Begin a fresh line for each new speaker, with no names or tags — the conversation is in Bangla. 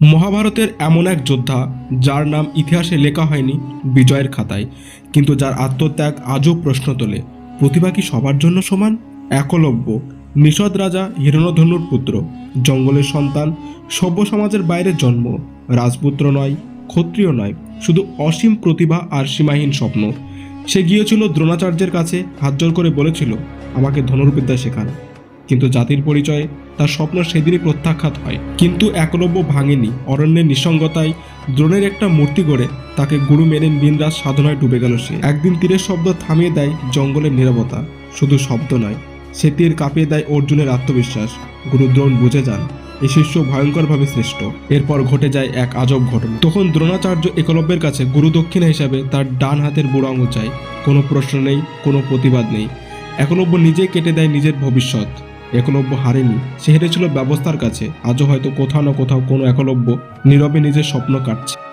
মহাভারতের এমন এক যোদ্ধা, যার নাম ইতিহাসে লেখা হয়নি বিজয়ের খাতায়, কিন্তু যার আত্মত্যাগ আজও প্রশ্ন তোলে। প্রতিভা কি সবার জন্য সমান? একলব্য। নিষদ রাজা হিরণধনুর পুত্র, জঙ্গলের সন্তান, সভ্য সমাজের বাইরে জন্ম, রাজপুত্র নয়, ক্ষত্রিয় নয়, শুধু অসীম প্রতিভা আর সীমাহীন স্বপ্ন। সে গিয়েছিল দ্রোণাচার্যের কাছে হাত জোর করে বলেছিল, আমাকে ধনুর্বিদ্যা শেখান। কিন্তু জাতির পরিচয়ে তার স্বপ্ন সেদিনই প্রত্যাখ্যাত হয়। কিন্তু একলব্য ভাঙেনি। অরণ্যের নিঃসঙ্গতায় দ্রোণের একটা মূর্তি গড়ে তাকে গুরু মেনে দিনরাত সাধনায় ডুবে গেল সে। একদিন তীরের শব্দ থামিয়ে দেয় জঙ্গলের নীরবতা। শুধু শব্দ নয়, সে তীর কাঁপিয়ে দেয় অর্জুনের আত্মবিশ্বাস। গুরু দ্রোণ বুঝে যান, এই শিষ্য ভয়ঙ্করভাবে শ্রেষ্ঠ। এরপর ঘটে যায় এক আজব ঘটনা। তখন দ্রোণাচার্য একলব্যের কাছে গুরু দক্ষিণা হিসাবে তার ডান হাতের বুড়ো আঙুল চায়। কোনো প্রশ্ন নেই, কোনো প্রতিবাদ নেই। একলব্য নিজেই কেটে দেয় নিজের ভবিষ্যৎ। একলব্য হারেনি। সে হেরেছিল ব্যবস্থার কাছে। আজও হয়তো কোথাও না কোথাও কোনো একলব্য নীরবে নিজের স্বপ্ন কাটছে।